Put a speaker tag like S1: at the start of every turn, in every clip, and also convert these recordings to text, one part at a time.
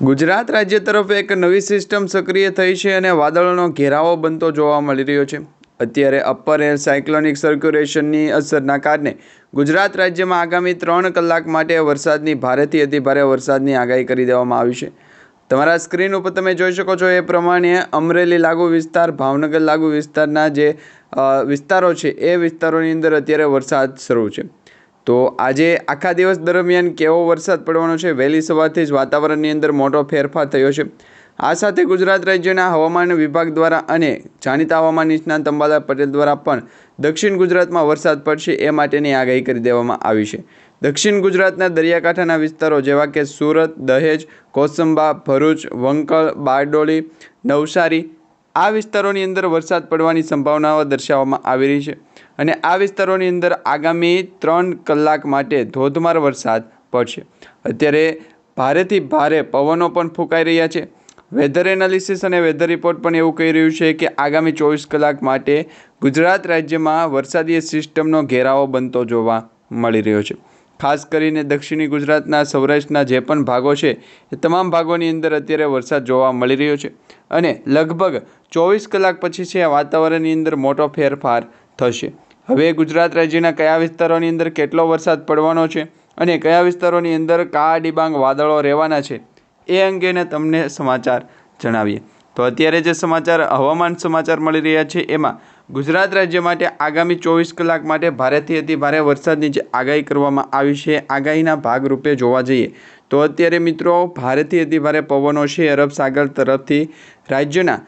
S1: ગુજરાત રાજ્ય તરફ એક નવી સિસ્ટમ સક્રિય થઈ છે અને વાદળોનો ઘેરાવો બનતો જોવા મળી રહ્યો છે. અત્યારે અપર એર સાયક્લોનિક સર્ક્યુલેશનની અસરના કારણે ગુજરાત રાજ્યમાં આગામી ત્રણ કલાક માટે વરસાદની ભારેથી અતિભારે વરસાદની આગાહી કરી દેવામાં આવી છે. તમારા સ્ક્રીન ઉપર તમે જોઈ શકો છો એ પ્રમાણે અમરેલી લાગુ વિસ્તાર, ભાવનગર લાગુ વિસ્તારના જે વિસ્તારો છે, એ વિસ્તારોની અંદર અત્યારે વરસાદ શરૂ છે. તો આજે આખા દિવસ દરમિયાન કેવો વરસાદ પડવાનો છે? વહેલી સવારથી જ વાતાવરણની અંદર મોટો ફેરફાર થયો છે. આ સાથે ગુજરાત રાજ્યના હવામાન વિભાગ દ્વારા અને જાણીતા હવામાન નિષ્ણાંત અંબાલાલ પટેલ દ્વારા પણ દક્ષિણ ગુજરાતમાં વરસાદ પડશે એ માટેની આગાહી કરી દેવામાં આવી છે. દક્ષિણ ગુજરાતના દરિયાકાંઠાના વિસ્તારો જેવા કે સુરત, દહેજ, કોસંબા, ભરૂચ, વંકલ, બારડોલી, નવસારી આ વિસ્તારોની અંદર વરસાદ પડવાની સંભાવનાઓ દર્શાવવામાં આવી રહી છે. અને આ વિસ્તારોની અંદર આગામી ત્રણ કલાક માટે ધોધમાર વરસાદ પડશે. અત્યારે ભારેથી ભારે પવનો પણ ફૂંકાઈ રહ્યા છે. વેધર એનાલિસિસ અને વેધર રિપોર્ટ પણ એવું કહી રહ્યું છે કે આગામી ચોવીસ કલાક માટે ગુજરાત રાજ્યમાં વરસાદીય સિસ્ટમનો ઘેરાવો બનતો જોવા મળી રહ્યો છે. ખાસ કરીને દક્ષિણી ગુજરાતના, સૌરાષ્ટ્રના જે પણ ભાગો છે, એ તમામ ભાગોની અંદર અત્યારે વરસાદ જોવા મળી રહ્યો છે. અને લગભગ ચોવીસ કલાક પછી છે વાતાવરણની અંદર મોટો ફેરફાર થશે. હવે ગુજરાત રાજ્યના કયા વિસ્તારોની અંદર કેટલો વરસાદ પડવાનો છે અને કયા વિસ્તારોની અંદર કાળા ડિબાંગ વાદળો રહેવાના છે એ અંગેને તમને સમાચાર જણાવીએ. તો અત્યારે જે સમાચાર, હવામાન સમાચાર મળી રહ્યા છે એમાં ગુજરાત રાજ્ય માટે આગામી ચોવીસ કલાક માટે ભારેથી અતિ ભારે વરસાદની જે આગાહી કરવામાં આવી છે, આગાહીના ભાગરૂપે જોવા જઈએ તો અત્યારે મિત્રો ભારેથી અતિ ભારે પવનો છે અરબ સાગર તરફથી. રાજ્યના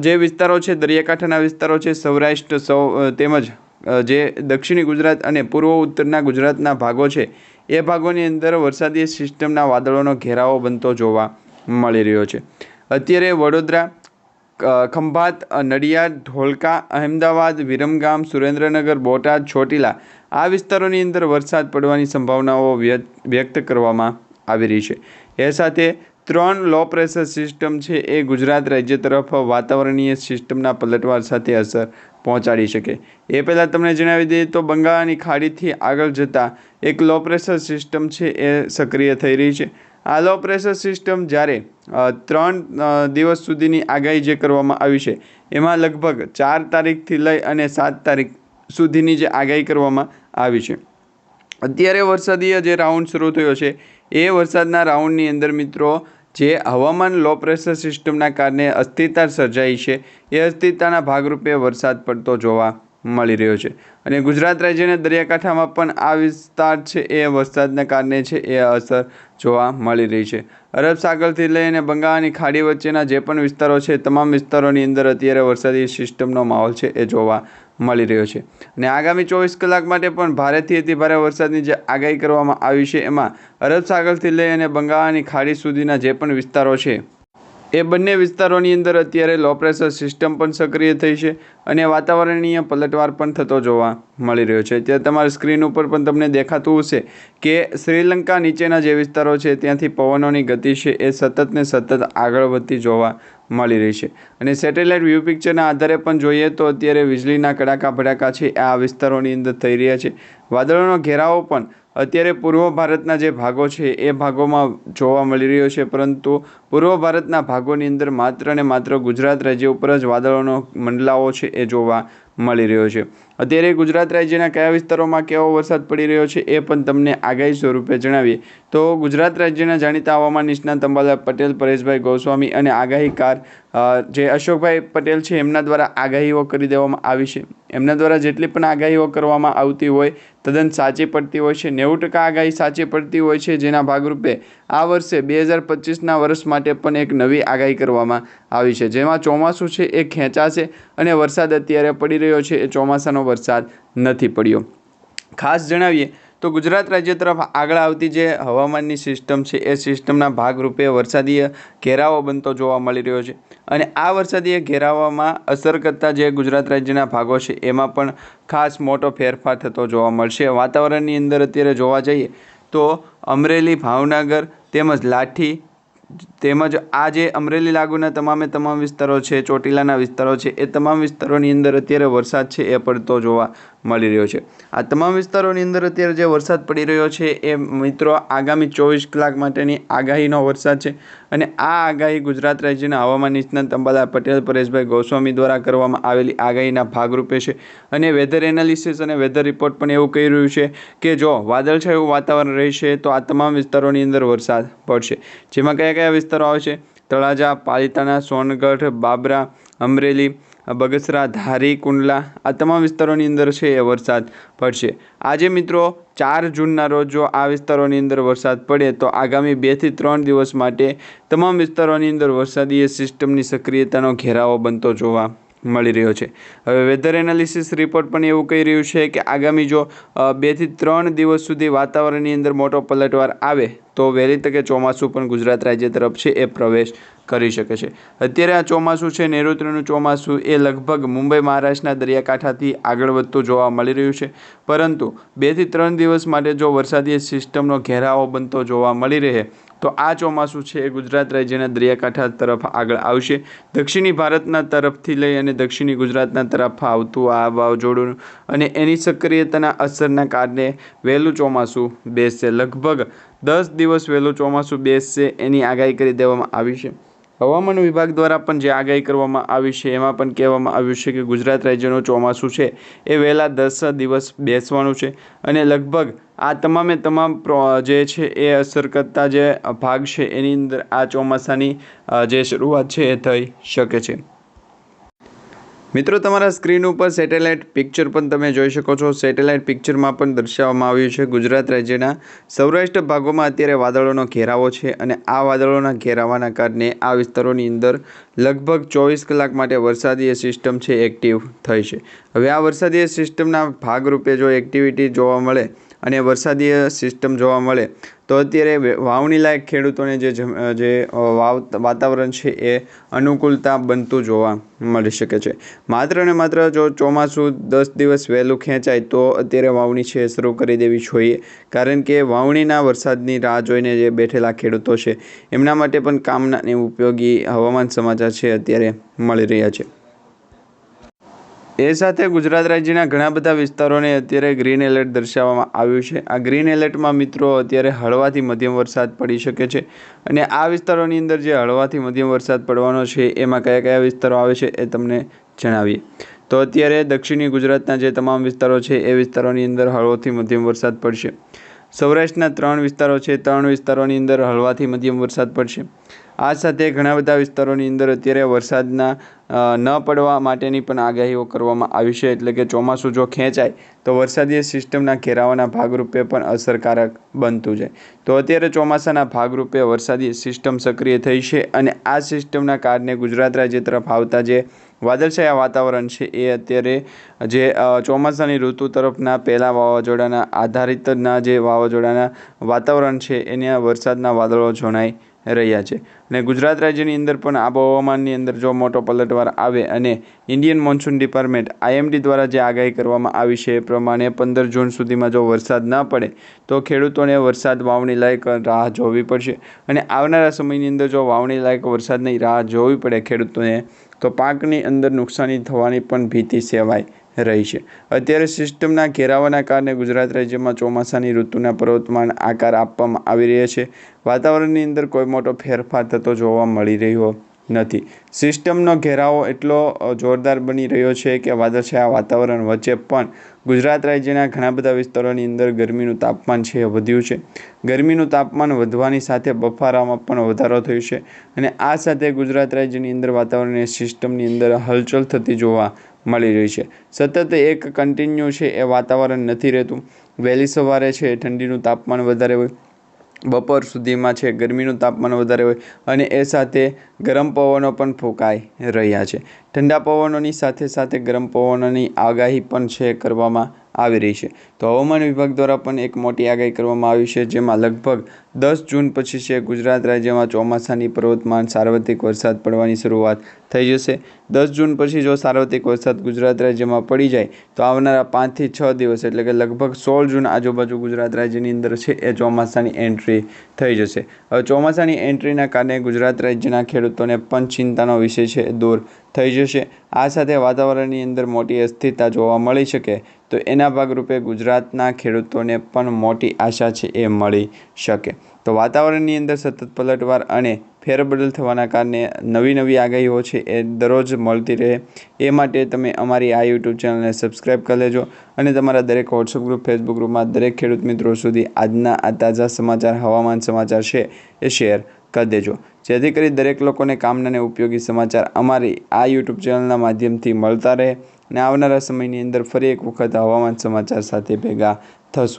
S1: જે વિસ્તારો છે, દરિયાકાંઠાના વિસ્તારો છે, સૌરાષ્ટ્ર, સૌ તેમજ જે દક્ષિણી ગુજરાત અને પૂર્વ ઉત્તરના ગુજરાતના ભાગો છે, એ ભાગોની અંદર વરસાદી સિસ્ટમના વાદળોનો ઘેરાવો બનતો જોવા મળી રહ્યો છે. અત્યારે વડોદરા ખંભાત નડિયાદ, ધોલકા અહેમદાબાદ વિરમગામ, સુરેન્દ્રનગર, બોટાદ, ચોટીલા આ વિસ્તારોની અંદર વરસાદ પડવાની સંભાવનાઓ વ્યક્ત કરવામાં આવી રહી છે. એ સાથે ત્રણ લો પ્રેશર સિસ્ટમ છે, એ ગુજરાત રાજ્ય તરફ વાતાવરણીય સિસ્ટમના પલટવાર સાથે અસર પહોંચાડી શકે. એ પહેલાં તમને જણાવી દઈએ તો બંગાળની ખાડીથી આગળ જતાં એક લો પ્રેશર સિસ્ટમ છે, એ સક્રિય થઈ રહી છે. આ લો પ્રેશર સિસ્ટમ જ્યારે ત્રણ દિવસ સુધીની આગાહી જે કરવામાં આવી છે, એમાં લગભગ ચાર તારીખથી લઈ અને સાત તારીખ સુધીની જે આગાહી કરવામાં આવી છે. અત્યારે વરસાદીય જે રાઉન્ડ શરૂ થયો છે, એ વરસાદના રાઉન્ડની અંદર મિત્રો જે હવામાન લો પ્રેશર સિસ્ટમના કારણે અસ્થિરતા સર્જાઈ છે, એ અસ્થિરતાના ભાગરૂપે વરસાદ પડતો જોવા મળી રહ્યો છે. અને ગુજરાત રાજ્યના દરિયાકાંઠામાં પણ આ વિસ્તાર છે, એ વરસાદના કારણે છે, એ અસર જોવા મળી રહી છે. અરબ સાગરથી લઈને બંગાળની ખાડી વચ્ચેના જે પણ વિસ્તારો છે તમામ વિસ્તારોની અંદર અત્યારે વરસાદી સિસ્ટમનો માહોલ છે, એ જોવા મળી રહ્યો છે. અને આગામી ચોવીસ કલાક માટે પણ ભારેથી અતિ ભારે વરસાદની જે આગાહી કરવામાં આવી છે, એમાં અરબ સાગરથી લઈ અને બંગાળની ખાડી સુધીના જે પણ વિસ્તારો છે, એ બંને વિસ્તારોની અંદર અત્યારે લો પ્રેશર સિસ્ટમ પણ સક્રિય થઈ છે અને વાતાવરણીય પલટવાર પણ થતો જોવા મળી રહ્યો છે. ત્યાં તમારી સ્ક્રીન ઉપર પણ તમને દેખાતું હશે કે શ્રીલંકા નીચેના જે વિસ્તારો છે, ત્યાંથી પવનોની ગતિ છે એ સતત ને સતત આગળ વધતી જોવા મળી રહી છે. અને સેટેલાઇટ વ્યૂ પિક્ચરના આધારે પણ જોઈએ તો અત્યારે વીજળીના કડાકા ભડાકા છે, આ વિસ્તારોની અંદર થઈ રહ્યા છે. વાદળોનો ઘેરાવો પણ અત્યારે પૂર્વ ભારતના જે ભાગો છે, એ ભાગોમાં જોવા મળી રહ્યો છે. પરંતુ પૂર્વ ભારતના ભાગોની અંદર માત્ર ને માત્ર ગુજરાત રાજ્ય ઉપર જ વાદળોનો મંડલાવો છે એ જોવા મળી રહ્યો છે. અત્યારે ગુજરાત રાજ્યના કયા વિસ્તારોમાં કેવો વરસાદ પડી રહ્યો છે એ પણ તમને આગાહી સ્વરૂપે જણાવીએ. તો ગુજરાત રાજ્યના જાણીતા હવામાન નિષ્ણાત અંબાલાલ પટેલ, પરેશભાઈ ગોસ્વામી અને આગાહીકાર જે અશોકભાઈ પટેલ છે, એમના દ્વારા આગાહીઓ કરી દેવામાં આવી છે. એમના દ્વારા જેટલી પણ આગાહીઓ કરવામાં આવતી હોય, તદ્દન સાચી પડતી હોય છે. નેવું ટકા આગાહી સાચી પડતી હોય છે, જેના ભાગરૂપે આ વર્ષે બે હજાર પચીસના વર્ષ માટે પણ એક નવી આગાહી કરવામાં આવી છે. જેમાં ચોમાસું છે, એ ખેંચાશે અને વરસાદ અત્યારે પડી રહ્યો છે, એ ચોમાસાનો વરસાદ નથી પડ્યો. ખાસ જણાવીએ તો ગુજરાત રાજ્ય તરફ આગળ આવતી જે હવામાનની સિસ્ટમ છે, એ સિસ્ટમના ભાગરૂપે વરસાદીય ઘેરાવો બનતો જોવા મળી રહ્યો છે. અને આ વરસાદીએ ઘેરાવામાં અસર કરતા જે ગુજરાત રાજ્યના ભાગો છે, એમાં પણ ખાસ મોટો ફેરફાર થતો જોવા મળશે. વાતાવરણની અંદર અત્યારે જોવા જઈએ તો અમરેલી, ભાવનગર તેમજ લાઠી તેમજ આ જે અમરેલી લાગુના તમામે તમામ વિસ્તારો છે, ચોટીલાના વિસ્તારો છે, એ તમામ વિસ્તારોની અંદર અત્યારે વરસાદ છે એ પડતો જોવા મળી રહ્યો છે. આ તમામ વિસ્તારોની અંદર અત્યારે જે વરસાદ પડી રહ્યો છે એ મિત્રો આગામી ચોવીસ કલાક માટેની આગાહીનો વરસાદ છે. અને આ આગાહી ગુજરાત રાજ્યના હવામાન નિષ્ણાત અંબાલાલ પટેલ, પરેશભાઈ ગોસ્વામી દ્વારા કરવામાં આવેલી આગાહીના ભાગરૂપે છે. અને વેધર એનાલિસિસ અને વેધર રિપોર્ટ પણ એવું કહી રહ્યું છે કે જો વાદળછાયું વાતાવરણ રહેશે તો આ તમામ વિસ્તારોની અંદર વરસાદ પડશે. જેમાં કયા કયા વિસ્તારો આવે છે તળાજા, પાલિતાણા, સોનગઢ, બાબરા, અમરેલી બગસરા, ધારી, કુંડલા આ તમામ વિસ્તારોની અંદર છે એ વરસાદ પડશે. આજે મિત્રો ચાર જૂનના રોજ જો આ વિસ્તારોની અંદર વરસાદ પડે તો આગામી બેથી ત્રણ દિવસ માટે તમામ વિસ્તારોની અંદર વરસાદીય સિસ્ટમની સક્રિયતાનો ઘેરાવો બનતો જોવા મળી રહ્યો છે. હવે વેધર એનાલિસિસ રિપોર્ટ પણ એવું કહી રહ્યું છે કે આગામી જો બેથી ત્રણ દિવસ સુધી વાતાવરણની અંદર મોટો પલટવાર આવે, તો વહેલી તકે ચોમાસું પણ ગુજરાત રાજ્ય તરફ છે એ પ્રવેશ કરી શકે છે. અત્યારે આ ચોમાસું છે, નૈઋત્યનું ચોમાસું એ લગભગ મુંબઈ, મહારાષ્ટ્રના દરિયાકાંઠાથી આગળ વધતું જોવા મળી રહ્યું છે. પરંતુ બેથી ત્રણ દિવસ માટે જો વરસાદી સિસ્ટમનો ઘેરાવો બનતો જોવા મળી રહે તો આ ચોમાસું છે એ ગુજરાત રાજ્યના દરિયાકાંઠા તરફ આગળ આવશે. દક્ષિણી ભારતના તરફથી લઈ અને દક્ષિણી ગુજરાતના તરફ આવતું આ વાવાઝોડું અને એની સક્રિયતાના અસરના કારણે વહેલું ચોમાસું બેસશે. લગભગ દસ દિવસ વહેલું ચોમાસું બેસશે એની આગાહી કરી દેવામાં આવી છે. હવામાન વિભાગ દ્વારા પણ જે આગાહી કરવામાં આવી છે, એમાં પણ કહેવામાં આવ્યું છે કે ગુજરાત રાજ્યનું ચોમાસું છે, એ વહેલા દસ દિવસ બેસવાનું છે અને લગભગ આ તમામે તમામ જે છે, એ અસર કરતા જે ભાગ છે, એની અંદર આ ચોમાસાની જે શરૂઆત છે, એ થઈ શકે છે. મિત્રો, તમારા સ્ક્રીન ઉપર સેટેલાઇટ પિક્ચર પણ તમે જોઈ શકો છો. સેટેલાઇટ પિક્ચરમાં પણ દર્શાવવામાં આવ્યું છે ગુજરાત રાજ્યના સૌરાષ્ટ્ર ભાગોમાં અત્યારે વાદળોનો ઘેરાવો છે અને આ વાદળોના ઘેરાવાના કારણે આ વિસ્તારોની અંદર લગભગ ચોવીસ કલાક માટે વરસાદીય સિસ્ટમ છે એક્ટિવ થઈ છે. હવે આ વરસાદીય સિસ્ટમના ભાગરૂપે જો એક્ટિવિટી જોવા મળે અને વરસાદીય સિસ્ટમ જોવા મળે, તો અત્યારે વાવણી લાયક ખેડૂતોને જે જે વાતાવરણ છે એ અનુકૂળતા બનતું જોવા મળી શકે છે. માત્ર ને માત્ર જો ચોમાસું દસ દિવસ વહેલું ખેંચાય, તો અત્યારે વાવણી છે એ શરૂ કરી દેવી જોઈએ. કારણ કે વાવણીના વરસાદની રાહ જોઈને જે બેઠેલા ખેડૂતો છે, એમના માટે પણ કામના અને ઉપયોગી હવામાન સમાચાર છે અત્યારે મળી રહ્યા છે. એ સાથે ગુજરાત રાજ્યના ઘણા બધા વિસ્તારોને અત્યારે ગ્રીન એલર્ટ દર્શાવવામાં આવ્યું છે. આ ગ્રીન એલર્ટમાં મિત્રો અત્યારે હળવાથી મધ્યમ વરસાદ પડી શકે છે અને આ વિસ્તારોની અંદર જે હળવાથી મધ્યમ વરસાદ પડવાનો છે, એમાં કયા કયા વિસ્તારો આવે છે એ તમને જણાવીએ. તો અત્યારે દક્ષિણી ગુજરાતના જે તમામ વિસ્તારો છે, એ વિસ્તારોની અંદર હળવોથી મધ્યમ વરસાદ પડશે. સૌરાષ્ટ્રના ત્રણ વિસ્તારો છે, ત્રણ વિસ્તારોની અંદર હળવાથી મધ્યમ વરસાદ પડશે. આ સાથે ઘણા બધા વિસ્તારોની અંદર અત્યારે વરસાદના ન પડવા માટેની પણ આગાહીઓ કરવામાં આવી છે. એટલે કે ચોમાસું જો ખેંચાય, તો વરસાદીય સિસ્ટમના ઘેરાવાના ભાગરૂપે પણ અસરકારક બનતું જાય. તો અત્યારે ચોમાસાના ભાગરૂપે વરસાદી સિસ્ટમ સક્રિય થઈ છે અને આ સિસ્ટમના કારણે ગુજરાત રાજ્ય તરફ આવતા જે વાદળછાયા વાતાવરણ છે એ અત્યારે જે ચોમાસાની ઋતુ તરફના પહેલાં વાવાઝોડાના આધારિતના જે વાવાઝોડાના વાતાવરણ છે, એને વરસાદના વાદળો જણાઈ રહ્યા છે. અને ગુજરાત રાજ્યની અંદર પણ આબોહવામાનની અંદર જો મોટો પલટવાર આવે અને ઇન્ડિયન મોન્સૂન ડિપાર્ટમેન્ટ આઈએમડી દ્વારા જે આગાહી કરવામાં આવી છે એ પ્રમાણે પંદર જૂન સુધીમાં જો વરસાદ ન પડે, તો ખેડૂતોને વરસાદ વાવણી લાયક રાહ જોવી પડશે. અને આવનારા સમયની અંદર જો વાવણી લાયક વરસાદની રાહ જોવી પડે ખેડૂતોને, તો પાકની અંદર નુકસાની થવાની પણ ભીતિ સેવાય રહી છે. અત્યારે સિસ્ટમના ઘેરાવાના કારણે ગુજરાત રાજ્યમાં ચોમાસાની ઋતુના પર્વતમાન આકાર આપવામાં આવી રહ્યા છે. વાતાવરણની અંદર કોઈ મોટો ફેરફાર થતો જોવા મળી રહ્યો નથી. સિસ્ટમનો ઘેરાવો એટલો જોરદાર બની રહ્યો છે કે વાદળછાયા વાતાવરણ વચ્ચે પણ ગુજરાત રાજ્યના ઘણા બધા વિસ્તારોની અંદર ગરમીનું તાપમાન છે, વધ્યું છે. ગરમીનું તાપમાન વધવાની સાથે બફારામાં પણ વધારો થયો છે અને આ સાથે ગુજરાત રાજ્યની અંદર વાતાવરણની સિસ્ટમની અંદર હલચલ થતી જોવા મળી રહી છે. સતત એક કન્ટિન્યુ છે એ વાતાવરણ નથી રહેતું. વહેલી સવારે છે ઠંડીનું તાપમાન વધારે હોય. બપોર સુધીમાં છે ગરમીનું તાપમાન વધારે હોય અને એ સાથે ગરમ પવનો પણ ફૂંકાઈ રહ્યા છે. ઠંડા પવનોની સાથે સાથે ગરમ પવનોની આગાહી પણ છે કરવામાં આવી રહી છે. તો હવામાન વિભાગ દ્વારા પણ એક મોટી આગાહી કરવામાં આવી છે જેમાં લગભગ દસ જૂન પછી છે ગુજરાત રાજ્યમાં ચોમાસાની પર્વતમાન સાર્વત્રિક વરસાદ પડવાની શરૂઆત થઈ જશે. દસ જૂન પછી જો સાર્વત્રિક વરસાદ ગુજરાત રાજ્યમાં પડી જાય, તો આવનારા પાંચથી છ દિવસ, એટલે કે લગભગ સોળ જૂન આજુબાજુ ગુજરાત રાજ્યની અંદર છે, એ ચોમાસાની એન્ટ્રી થઈ જશે. હવે ચોમાસાની એન્ટ્રીના કારણે ગુજરાત રાજ્યના ખેડૂતોને પણ ચિંતાનો વિષય છે દૂર થઈ જશે. આ સાથે વાતાવરણની અંદર મોટી અસ્થિરતા જોવા મળી શકે, તો એના ભાગરૂપે ગુજરાતના ખેડૂતોને પણ મોટી આશા છે, એ મળી શકે. તો વાતાવરણની અંદર સતત પલટવાર અને ફેરબદલ થવાના કારણે નવી નવી આગાહીઓ છે એ દરરોજ મળતી રહે. એ માટે તમે અમારી આ યુટ્યુબ ચેનલને સબસ્ક્રાઈબ કરી લેજો અને તમારા દરેક વોટ્સઅપ ગ્રુપ ફેસબુક ગ્રુપમાં દરેક ખેડૂત મિત્રો સુધી આજના આ તાજા સમાચાર, હવામાન સમાચાર છે એ શેર કરી દેજો. જેથી કરી દરેક લોકોને કામના અને ઉપયોગી સમાચાર અમારી આ યુટ્યુબ ચેનલના માધ્યમથી મળતા રહે અને આવનારા સમયની અંદર ફરી એક વખત હવામાન સમાચાર સાથે ભેગા થશું.